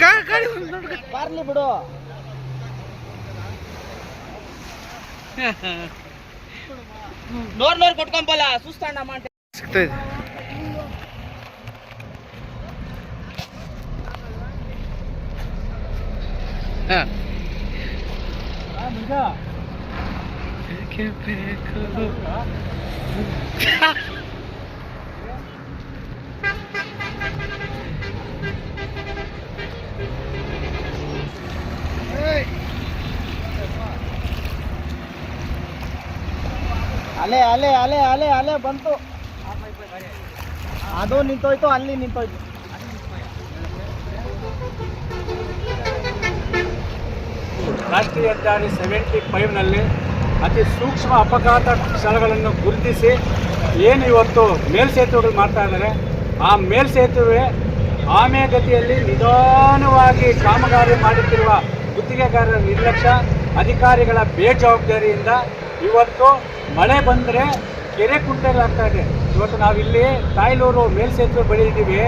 ಗಾ- ಗಾಡಿ ನೋಡ್ಕ ಬರ್ಲಿ ಬಿಡು ನೋರ್ ನೋರ್ ಕೊಟ್ಕೊಂಬಲ್ಲ ಸುಸ್ತಣ್ಣ ಮಾಡ ಸಿಗ್ತಾ ಇದೆ ಹಾ ಏಕೆ ಬೇಕು? ಅಲೆ ಅಲೆ ಅಲೆ ಅಲೆ ಅಲೆ ಬಂತು. ಅದು ನಿಂತೋಯ್ತು, ಅಲ್ಲಿ ನಿಂತೋಯ್ತು. ರಾಷ್ಟ್ರೀಯ ಹೆದ್ದಾರಿ ಸೆವೆಂಟಿ ಫೈವ್ನಲ್ಲಿ ಅತಿ ಸೂಕ್ಷ್ಮ ಅಪಘಾತ ಸ್ಥಳಗಳನ್ನು ಗುರುತಿಸಿ ಏನು ಇವತ್ತು ಮೇಲ್ಸೇತುವೆಗಳು ಮಾಡ್ತಾ ಇದ್ದಾರೆ, ಆ ಮೇಲ್ಸೇತುವೆ ಆಮೆಗತಿಯಲ್ಲಿ ನಿಧಾನವಾಗಿ ಕಾಮಗಾರಿ ಮಾಡುತ್ತಿರುವ ಗುತ್ತಿಗೆಗಾರರ ನಿರ್ಲಕ್ಷ್ಯ, ಅಧಿಕಾರಿಗಳ ಬೇಜವಾಬ್ದಾರಿಯಿಂದ ಇವತ್ತು ಮಳೆ ಬಂದರೆ ಕೆರೆ ಕುಂಟೆಗಳಾಗ್ತಾ ಇದೆ. ಇವತ್ತು ನಾವಿಲ್ಲಿ ತಾಯ್ಲೂರು ಮೇಲ್ಸೇತುವೆ ಬೆಳೆದಿದ್ದೀವಿ.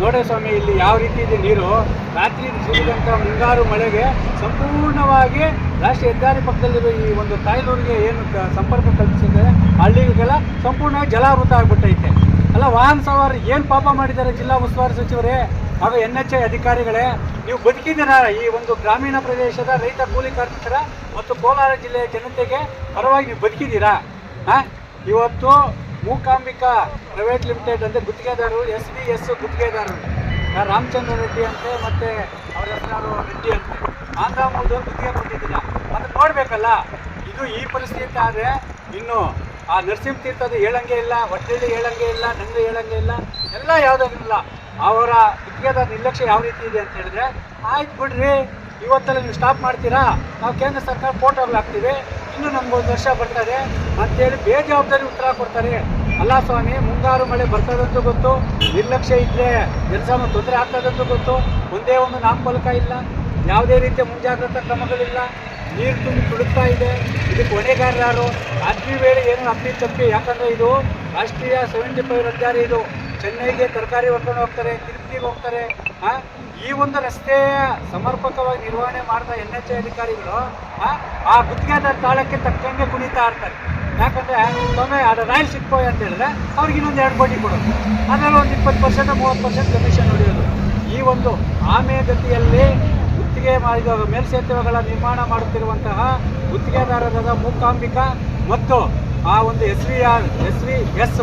ನೋಡೇ ಸ್ವಾಮಿ ಇಲ್ಲಿ ಯಾವ ರೀತಿ ಇದೆ ನೀರು? ರಾತ್ರಿ ಸುರಿದಂಥ ಮುಂಗಾರು ಮಳೆಗೆ ಸಂಪೂರ್ಣವಾಗಿ ರಾಷ್ಟ್ರೀಯ ಹೆದ್ದಾರಿ ಪಕ್ಕದಲ್ಲಿರುವ ಈ ಒಂದು ತಾಯ್ಲೂರಿಗೆ ಏನು ಸಂಪರ್ಕ ಕಲ್ಪಿಸಿದೆ ಹಳ್ಳಿಗೆಲ್ಲ ಸಂಪೂರ್ಣವಾಗಿ ಜಲಾವೃತ ಆಗ್ಬಿಟ್ಟೈತೆ. ಅಲ್ಲ, ವಾಹನ ಸವಾರಿ ಏನು ಪಾಪ ಮಾಡಿದ್ದಾರೆ ಜಿಲ್ಲಾ ಉಸ್ತುವಾರಿ ಸಚಿವರೇ? ಹಾಗೂ ಎನ್ ಎಚ್ ಐ ಅಧಿಕಾರಿಗಳೇ, ನೀವು ಬದುಕಿದ್ದೀರಾ ಈ ಒಂದು ಗ್ರಾಮೀಣ ಪ್ರದೇಶದ ರೈತ ಕೂಲಿ ಕಾರ್ಮಿಕರ ಮತ್ತು ಕೋಲಾರ ಜಿಲ್ಲೆಯ ಜನತೆಗೆ ಪರವಾಗಿ ನೀವು ಬದುಕಿದ್ದೀರಾ? ಹಾಂ ಇವತ್ತು ಮೂಕಾಂಬಿಕಾ ಪ್ರೈವೇಟ್ ಲಿಮಿಟೆಡ್ ಅಂದರೆ ಗುತ್ತಿಗೆದಾರರು ಎಸ್ ಬಿ ಎಸ್ ಗುತ್ತಿಗೆದಾರರು ರಾಮಚಂದ್ರ ರೆಡ್ಡಿ ಅಂತೆ ಮತ್ತು ಅವರ ಹೆಸರು ರೆಡ್ಡಿ ಅಂತೆ. ಆಂಧ್ರ ಮೂಲದವ್ರು ಗುತ್ತಿಗೆ ಕೊಟ್ಟಿದ್ದೀರಾ? ಅದನ್ನ ನೋಡಬೇಕಲ್ಲ. ಇದು ಈ ಪರಿಸ್ಥಿತಿ ಆದರೆ ಇನ್ನು ಆ ನರಸಿಂಹ ತೀರ್ಥದ ಹೇಳಂಗೆ ಇಲ್ಲ ಹೊಟ್ಟೆಲಿ ಹೇಳಂಗೆ ಇಲ್ಲ ನಂಗೆ ಹೇಳಂಗೆ ಇಲ್ಲ, ಎಲ್ಲ ಯಾವುದಾಗಿಲ್ಲ ಅವರ ಗುತ್ತಿಗೆದಾರ ನಿರ್ಲಕ್ಷ್ಯ ಯಾವ ರೀತಿ ಇದೆ ಅಂತ ಹೇಳಿದ್ರೆ, ಆಯ್ತು ಬಿಡ್ರಿ, ಇವತ್ತೆಲ್ಲ ನೀವು ಸ್ಟಾಪ್ ಮಾಡ್ತೀರಾ? ನಾವು ಕೇಂದ್ರ ಸರ್ಕಾರ ಫೋಟೋಗಳು ಹಾಕ್ತೀವಿ. ಇನ್ನೂ ನಮ್ಗೆ ಒಂದು ವರ್ಷ ಬರ್ತಾರೆ ಅಂತೇಳಿ ಬೇಜವಾಬ್ದಾರಿ ಉತ್ತರ ಕೊಡ್ತಾರೆ. ಅಲ್ಲ ಸ್ವಾಮಿ, ಮುಂಗಾರು ಮಳೆ ಬರ್ತದಂತೂ ಗೊತ್ತು, ನಿರ್ಲಕ್ಷ್ಯ ಇದ್ದರೆ ಜನಸಾಮ ತೊಂದರೆ ಆಗ್ತದಂತೂ ಗೊತ್ತು, ಒಂದೇ ಒಂದು ನಾಮಫಲಕ ಇಲ್ಲ, ಯಾವುದೇ ರೀತಿಯ ಮುಂಜಾಗ್ರತಾ ಕ್ರಮಗಳಿಲ್ಲ, ನೀರು ತುಂಬಿ ತುಳುಕ್ತಾ ಇದೆ. ಇದಕ್ಕೆ ಹೊಣೆಗಾರರು ರಾತ್ರಿ ವೇಳೆ ಏನು ಅಪ್ಪಿ ತಪ್ಪಿ ಯಾಕಂದರೆ ಇದು ರಾಷ್ಟ್ರೀಯ ಸೆವೆಂಟಿ ಫೈವ್ ಹೆದ್ದಾರಿ ಇದು. ಚೆನ್ನೈಗೆ ತರಕಾರಿ ಹೊರ್ಕೊಂಡು ಹೋಗ್ತಾರೆ ತಿರುಪತಿಗೆ ಹೋಗ್ತಾರೆ ಆ, ಈ ಒಂದು ರಸ್ತೆಯ ಸಮರ್ಪಕವಾಗಿ ನಿರ್ವಹಣೆ ಮಾಡಿದ ಎನ್ ಎಚ್ ಅಧಿಕಾರಿಗಳು ಆ, ಆ ಗುತ್ತಿಗೆದಾರ ತಾಳಕ್ಕೆ ತಕ್ಕಂಗೆ ಕುಣಿತಾ ಇರ್ತಾರೆ. ಯಾಕಂದ್ರೆ ಒಮ್ಮೆ ಅದು ರಾಯಲ್ ಸಿಕ್ಕೋಯ್ ಅಂತ ಹೇಳಿದ್ರೆ ಅವ್ರಿಗೆ ಇನ್ನೊಂದು ಎರಡು ಕೋಟಿ ಕೊಡೋದು. ಅದರಲ್ಲಿ ಒಂದು ಇಪ್ಪತ್ತು ಪರ್ಸೆಂಟ್ ಮೂವತ್ತು ಪರ್ಸೆಂಟ್ ಕಮಿಷನ್ ಹೊಡೆಯೋದು. ಈ ಒಂದು ಆಮೆ ಗತಿಯಲ್ಲಿ ಗುತ್ತಿಗೆ ಮಾಡಿದ ಮೇಲ್ಸೇತುವೆಗಳ ನಿರ್ಮಾಣ ಮಾಡುತ್ತಿರುವಂತಹ ಗುತ್ತಿಗೆದಾರರಾದ ಮೂಕಾಂಬಿಕಾ ಮತ್ತು ಆ ಒಂದು S V R S V S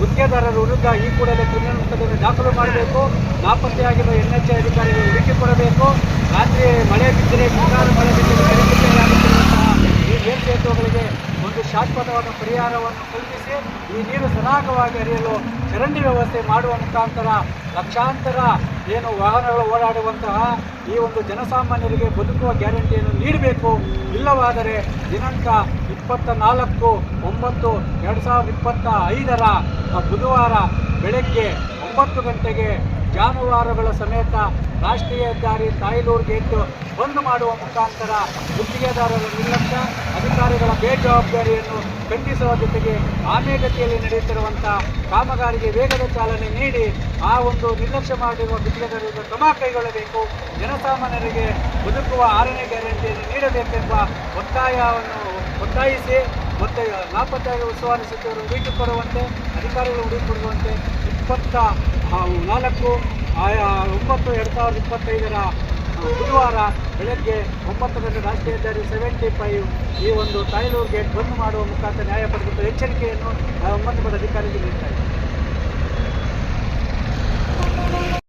ಗುತ್ತಿಗೆದಾರರ ವಿರುದ್ಧ ಈ ಕೂಡಲೇ ಕ್ರಿಮಿನಲ್ ಮೊಕದ್ದಮೆ ದಾಖಲು ಮಾಡಬೇಕು. ನಾಪತ್ತೆಯಾಗಿರುವ ಎನ್ ಎಚ್ ಐ ಅಧಿಕಾರಿಗಳು ಹುಡುಕಿ ಕೊಡಬೇಕು. ರಾತ್ರಿ ಮಳೆ ಬಿದ್ದರೆ ಮುಂಗಾರು ಮಳೆ ಬಿದ್ದರೆ ಕೆರೆಕಟ್ಟೆಯಾಗುತ್ತಿರುವಂತಹ ಈ ಮೇಲ್ಸೇತುವೆಗಳಿಗೆ ಒಂದು ಶಾಶ್ವತವಾದ ಪರಿಹಾರವನ್ನು ಕಲ್ಪಿಸಿ ಈ ನೀರು ಸರಾಗವಾಗಿ ಹರಿಯಲು ಚರಂಡಿ ವ್ಯವಸ್ಥೆ ಮಾಡುವ ಮುಖಾಂತರ ಲಕ್ಷಾಂತರ ಏನು ವಾಹನಗಳು ಓಡಾಡುವಂತಹ ಈ ಒಂದು ಜನಸಾಮಾನ್ಯರಿಗೆ ಬದುಕುವ ಗ್ಯಾರಂಟಿಯನ್ನು ನೀಡಬೇಕು. ಇಲ್ಲವಾದರೆ ದಿನಾಂಕ ಇಪ್ಪತ್ತ ನಾಲ್ಕು ಒಂಬತ್ತು ಎರಡು ಸಾವಿರದ ಇಪ್ಪತ್ತ ಐದರ ಬುಧವಾರ ಬೆಳಗ್ಗೆ ಒಂಬತ್ತು ಗಂಟೆಗೆ ಜಾನುವಾರುಗಳ ಸಮೇತ ರಾಷ್ಟ್ರೀಯ ಹೆದ್ದಾರಿ ತಾಯ್ಲೂರು ಗೇಟ್ ಬಂದ್ ಮಾಡುವ ಮುಖಾಂತರ ಗುತ್ತಿಗೆದಾರರ ನಿರ್ಲಕ್ಷ್ಯ, ಅಧಿಕಾರಿಗಳ ಬೇಜವಾಬ್ದಾರಿಯನ್ನು ಖಂಡಿಸುವ ಜೊತೆಗೆ ಆಮೇಗತಿಯಲ್ಲಿ ನಡೆಯುತ್ತಿರುವಂಥ ಕಾಮಗಾರಿಗೆ ವೇಗದ ಚಾಲನೆ ನೀಡಿ ಆ ಒಂದು ನಿರ್ಲಕ್ಷ್ಯ ಮಾಡಿರುವ ಗುತ್ತಿಗೆದಾರರಿಂದ ಕ್ರಮ ಕೈಗೊಳ್ಳಬೇಕು. ಜನಸಾಮಾನ್ಯರಿಗೆ ಬದುಕುವ ಆರನೇ ಗ್ಯಾರಂಟಿಯನ್ನು ನೀಡಬೇಕೆಂಬ ಒತ್ತಾಯವನ್ನು ಒತ್ತಾಯಿಸಿ ಮತ್ತೆ ನಾಪತ್ತೆಯಾಗಿ ಉಸ್ತುವಾರಿ ಸಚಿವರು ಹುಡುಕಿ ಕೊಡುವಂತೆ, ಅಧಿಕಾರಿಗಳು ಹುಡುಕಿ ಕೊಡುವಂತೆ ಇಪ್ಪತ್ತ ನಾಲ್ಕು ಒಂಬತ್ತು, ಎರಡು ಸಾವಿರದ ಇಪ್ಪತ್ತೈದರ ಬುಧವಾರ ಬೆಳಗ್ಗೆ ಒಂಬತ್ತು ಗಂಟೆ ರಾಷ್ಟ್ರೀಯ ಹೆದ್ದಾರಿ ಸೆವೆಂಟಿ ಫೈವ್ ಈ ಒಂದು ತಾಯ್ಲೂರು ಗೇಟ್ ಬಂದ್ ಮಾಡುವ ಮುಖಾಂತರ ನ್ಯಾಯ ಪಡೆದಿದ್ದ ಎಚ್ಚರಿಕೆಯನ್ನು ಸಂಬಂಧಪಟ್ಟ ಅಧಿಕಾರಿಗಳು ನೀಡ್ತಾ ಇದ್ದಾರೆ